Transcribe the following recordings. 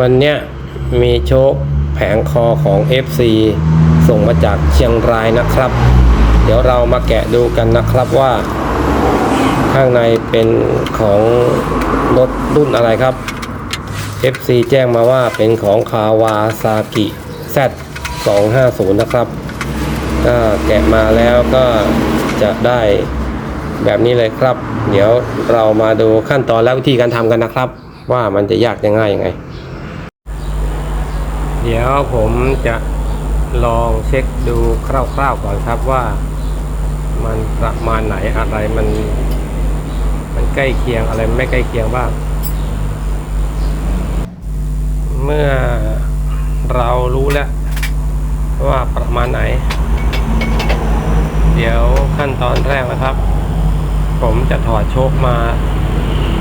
วันเนี้ยมีโชคแผงคอของ FC ส่งมาจากเชียงรายนะครับ เดี๋ยวเรามาแกะดูกันนะครับว่า ข้างในเป็นของรถรุ่นอะไรครับ FC แจ้งมาว่าเป็นของคาวาซากิ Z 250 นะครับก็แกะมาแล้วก็จะได้แบบนี้เลยครับ เดี๋ยวเรามาดูขั้นตอนและวิธีการทำกันนะครับ ว่ามันจะยากจะง่ายยังไง เดี๋ยวผมจะลองเช็คดูคร่าวๆก่อนครับว่ามันประมาณไหนอะไรมันมันใกล้เคียงอะไรไม่ใกล้เคียงบ้าง เมื่อเรารู้แล้วว่าประมาณไหน เดี๋ยวขั้นตอนแรกนะครับ ผมจะถอดโชคมา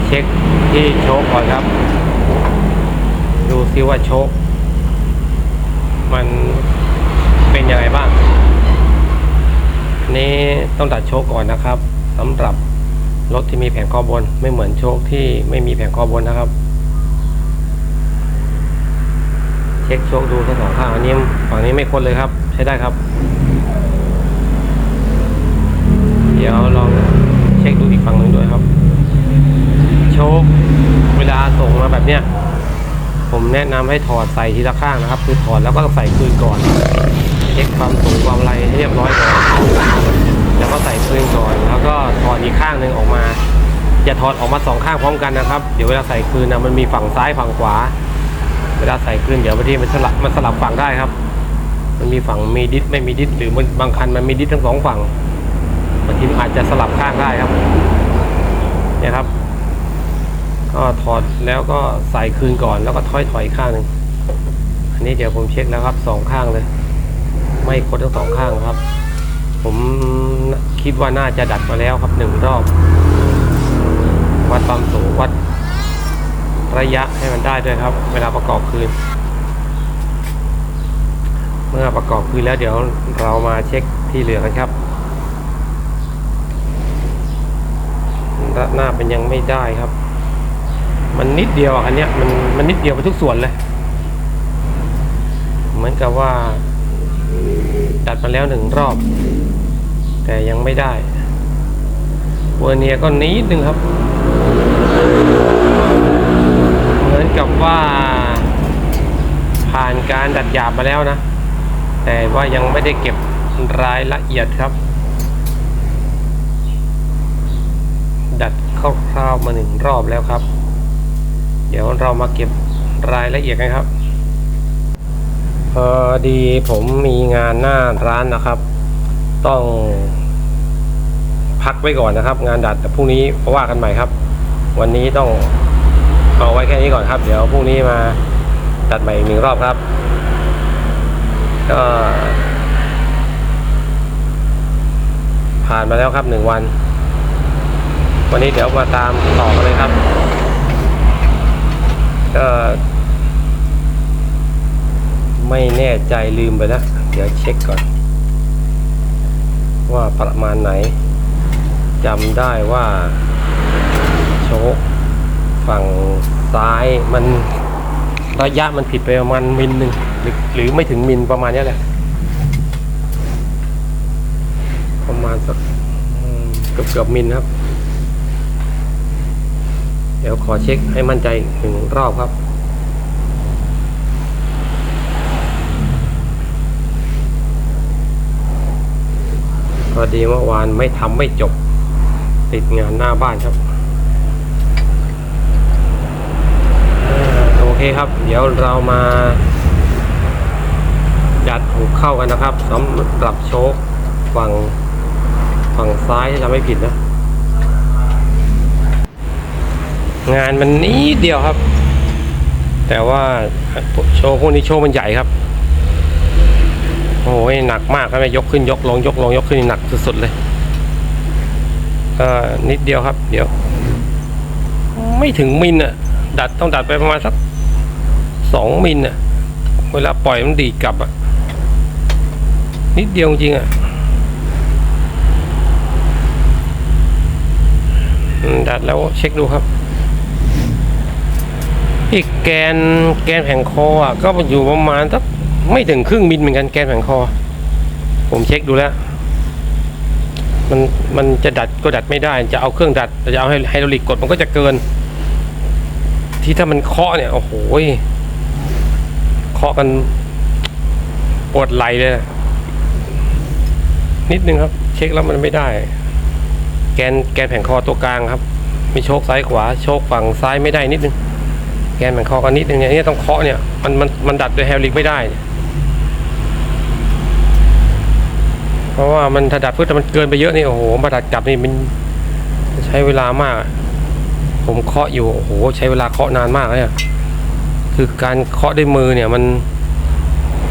เช็คที่โชคก่อนครับ ดูซิว่าโชค มันเป็นยังไงบ้างอันนี้ต้องตัดโชคก่อนนะครับสำหรับรถที่มีแผงคอบน ไม่เหมือนโชคที่ไม่มีแผงคอบนนะครับ เช็คโชคดูทั้งสองข้างอันนี้ฝั่งนี้ไม่คนเลยครับ ใช้ได้ครับ เดี๋ยวลองเช็คดูอีกฝั่งหนึ่งด้วยครับ โชคเวลาส่งมาแบบเนี้ย ผมแนะนำให้ถอดใส่ทีละข้างนะครับ คือถอดแล้วก็ใส่คืนก่อนเช็คความสูงความไรให้เรียบร้อยก่อนแล้วก็ใส่คืนก่อน แล้วก็ถอดอีกข้างหนึ่งออกมาอย่าถอดออกมาสองข้างพร้อมกันนะครับ เดี๋ยวเวลาใส่คืนนะมันมีฝั่งซ้ายฝั่งขวา เวลาใส่คืนเดี๋ยวบางทีมันสลับมันสลับฝั่งได้ครับ มันมีฝั่งมีดิสไม่มีดิสหรือมันบางคันมันมีดิสทั้งสองฝั่งบางทีอาจจะสลับข้างได้ครับเนี่ยครับ ก็ถอดแล้วก็ใส่คืนก่อนแล้วก็ถอยถอยข้างนึงอันนี้เดี๋ยวผมเช็คแล้วครับสองข้างเลย ไม่คดทั้งสองข้างครับ ผมคิดว่าน่าจะดัดมาแล้วครับหนึ่งรอบ วัดความสูงวัดระยะให้มันได้ด้วยครับ เวลาประกอบคืน เมื่อประกอบคืนแล้วเดี๋ยวเรามาเช็คที่เหลือกันครับหน้าเป็นยังไม่ได้ครับ มันนิดเดียวอะอันเนี้ยมันมันนิดเดียวไปทุกส่วนเลย เหมือนกับว่า ดัดมาแล้วหนึ่งรอบ แต่ยังไม่ได้เวอร์เนียก็นิดนึงครับ เหมือนกับว่า ผ่านการดัดหยาบมาแล้วนะ แต่ว่ายังไม่ได้เก็บรายละเอียดครับ ดัดคร่าวๆมาหนึ่งรอบแล้วครับ เดี๋ยวเรามาเก็บรายละเอียดกันครับ พอดีผมมีงานหน้าร้านนะครับ ต้อง พักไว้ก่อนนะครับ งานดัดแต่พรุ่งนี้ว่ากันใหม่ครับ วันนี้ต้องเอาไว้แค่นี้ก่อนครับ เดี๋ยวพรุ่งนี้มาดัดใหม่อีกหนึ่งรอบครับ ก็ผ่านมาแล้วครับหนึ่งวัน วันนี้เดี๋ยวมาตามต่อกันเลยครับ ก็ไม่แน่ใจลืมไปแล้ว เดี๋ยวเช็คก่อน ว่าประมาณไหนจำได้ว่าโชคฝั่งซ้ายมันระยะมันผิดไปประมาณมิลหนึ่งหรือหรือไม่ถึงมิลประมาณนี้แหละ ประมาณสักเกือบเกือบมิลครับ เดี๋ยวขอเช็คให้มั่นใจหนึ่งรอบครับ พอดีเมื่อวานไม่ทำไม่จบ ติดงานหน้าบ้านครับ โอเคครับ เดี๋ยวเรามายัดหูเข้ากันนะครับสำหรับโชคฝั่งฝั่งซ้ายที่เราไม่ผิดนะ งานมันนิดเดียวครับ แต่ว่าโชว์พวกนี้โชว์มันใหญ่ครับ โอ้ยหนักมากครับยกขึ้นยกลงยกลงยกขึ้นหนักสุดๆเลยก็นิดเดียวครับ เดี๋ยว ไม่ถึงมิลอะดัดต้องดัดไปประมาณสักสองมิลอะเวลาปล่อยมันดีกลับอะนิดเดียวจริงอะดัดแล้วเช็คดูครับ อีกแกนแกนแผงคออะก็อยู่ประมาณสักไม่ถึงครึ่งมิลเหมือนกันแกนแผงคอ ผมเช็คดูแล้ว มันมันจะดัดก็ดัดไม่ได้ จะเอาเครื่องดัดจะเอาไฮดรอลิกกดมันก็จะเกิน ที่ถ้ามันเคาะเนี่ยโอ้โหเคาะกันปวดไหลเลยนิดนึงครับ เช็คแล้วมันไม่ได้ แกนแกนแผงคอตัวกลางครับ มีโชคซ้ายขวา โชคฝั่งซ้ายไม่ได้นิดนึง แกนแผงคอกันนิดนึงเนี่ยเนี่ยต้องเคาะเนี่ยมันมันมันดัดด้วยไฮดรอลิกไม่ได้ เพราะว่ามันถ้าดัดเพื่อมันเกินไปเยอะนี่โอ้โหมาดัดกลับนี่มันใช้เวลามาก ผมเคาะอยู่โอ้โหใช้เวลาเคาะนานมากเลยเนี่ยคือการเคาะด้วยมือเนี่ยมัน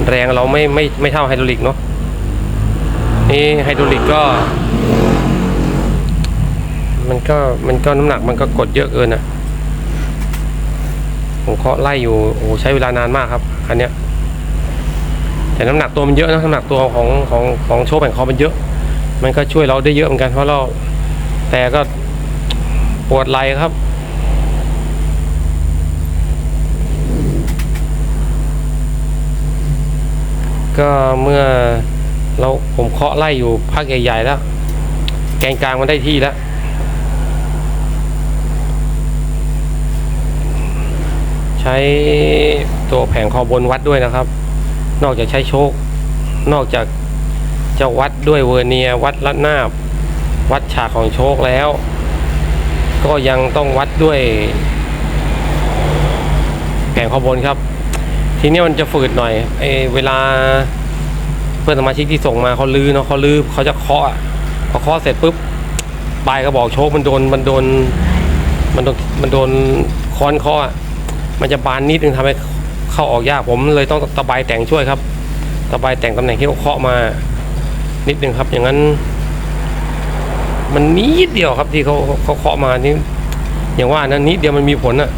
แรงเราไม่ไม่ไม่เท่าไฮดรอลิกเนาะนี่ไฮดรอลิกก็ มันก็มันก็น้ำหนักมันก็กดเยอะเกินอะ ผมเคาะไล่อยู่โอ้ใช้เวลานานมากครับคันเนี้ยแต่น้ำหนักตัวมันเยอะนะน้ำหนักตัวของของของโชว์แบ่งคอมันเยอะ มันก็ช่วยเราได้เยอะเหมือนกันเพราะเราแต่ก็ปวดไหล่ครับก็เมื่อเราผมเคาะไล่อยู่ภาคใหญ่ๆแล้ว แกนกลางมันได้ที่แล้ว ใช้ตัวแผงคอบนวัดด้วยนะครับ นอกจากใช้โชคนอกจากจะวัดด้วยเวอร์เนียวัดระนาบวัดฉากของโชคแล้ว ก็ยังต้องวัดด้วย แผงคอบนครับ ทีนี้มันจะฝืดหน่อยไอเวลาเพื่อนสมาชิกที่ส่งมาเขาลื้อเนาะเขาลื้อเขาจะเคาะพอเคาะเสร็จปุ๊บปลายกระบอกโชคมันโดนมันโดนมันโดนมันโดนค้อนเคาะอะ มันจะบานนิดนึงทำให้เข้าออกยากผมเลยต้องตะไบแต่งช่วยครับ ตะไบแต่งตำแหน่งที่เขาเคาะมา นิดนึงครับ อย่างนั้น มันนิดเดียวครับที่เขาเขาเคาะมานี่อย่างว่านะนิดเดียวมันมีผลอะ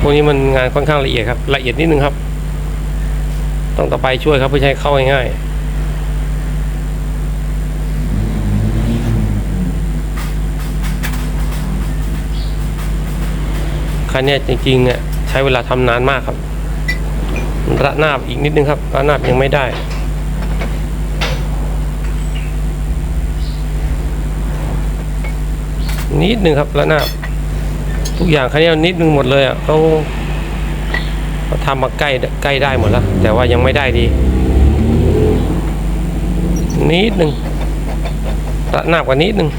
พวกนี้มันงานค่อนข้างละเอียดครับ ละเอียดนิดนึงครับ ต้องตะไบช่วยครับเพื่อใช้เข้าง่ายๆ คันนี้จริงๆเนี่ยใช้เวลาทำนานมากครับ ระนาบอีกนิดนึงครับระนาบยังไม่ได้นิดนึงครับระนาบทุกอย่างคันนี้นิดนึงหมดเลยอะเขาเขาทำมาใกล้ใกล้ได้หมดแล้ว แต่ว่ายังไม่ได้ดี นิดนึงระนาบกว่านิดนึง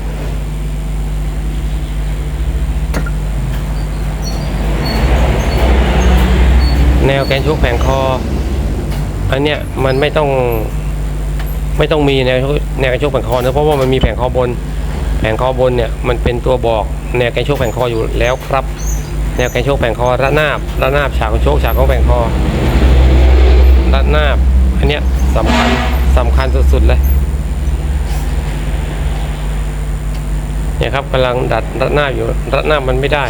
แนวแกนโชกแผงคอ อันเนี้ยมันไม่ต้องไม่ต้องมีแนวแนวแกนโชกแผงคอนะเพราะว่ามันมีแผงคอบน แผงคอบนเนี่ยมันเป็นตัวบอกแนวแกนโชกแผงคออยู่แล้วครับ แนวแกนโชกแผงคอระนาบระนาบฉากของโชกฉากของแผงคอระนาบอันเนี้ยสำคัญสำคัญสุดๆเลยเนี่ยครับกำลังดัดระนาบอยู่ระนาบมันไม่ได้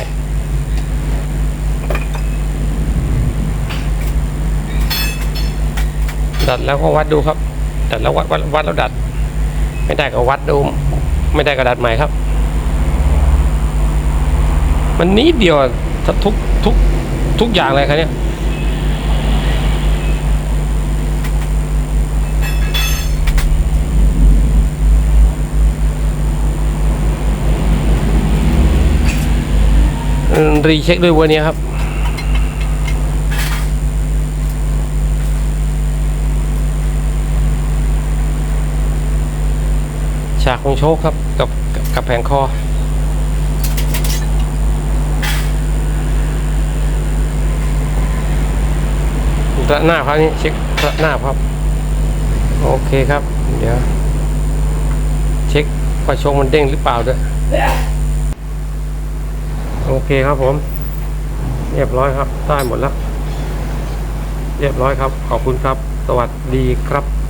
ดัดแล้วก็วัดดูครับ ดัดแล้ววัดวัดวัดแล้วดัด ไม่ได้ก็วัดดู ไม่ได้ก็ดัดใหม่ครับ มันนิดเดียวทุกทุกทุกอย่างเลยครับเนี่ยรีเช็คด้วยวันนี้ครับ ฉากของโชคครับกับกับแผงคอระหน้าครับนี่เช็คระหน้าครับ โอเคครับ เดี๋ยว เช็คว่าโชคมันเด้งหรือเปล่าด้วยโอเคครับผม เรียบร้อยครับ ได้หมดแล้ว เรียบร้อยครับ ขอบคุณครับ สวัสดีครับ